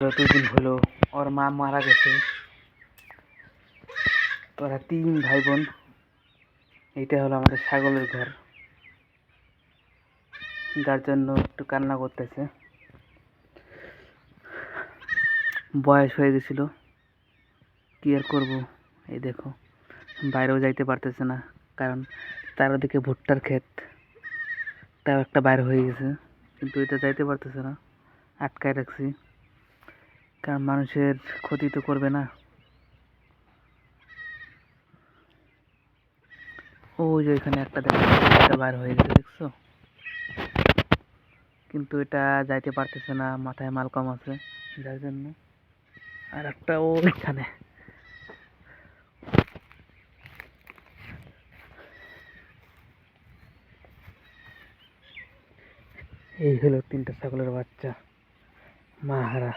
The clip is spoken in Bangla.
দুদিন হলো ওর মা মারা গেছে, তোরা তিন ভাই বোন এইটা হলো আমাদের ছাগলের ঘর, যার জন্য একটু কান্না করতেছে। বয়স হয়ে গেছিল, কি আর করব? এই দেখো, বাইরেও যাইতে পারতেছে না, কারণ তার ওদিকে ভুট্টার ক্ষেত, তাও একটা বাইরে হয়ে গেছে, কিন্তু এটা যাইতে পারতেছে না, আটকায় রাখছি। কারণ মানুষের ক্ষতি তো করবে না। ওই যে এখানে একটা দেখো বার হয়ে গেছে, দেখছ? কিন্তু এটা যাইতে পারতেছে না, মাথায় মাল কম আছে, যার জন্য। আর একটা ওইখানে। এই হলো তিনটা ছাগলের বাচ্চা মা হারা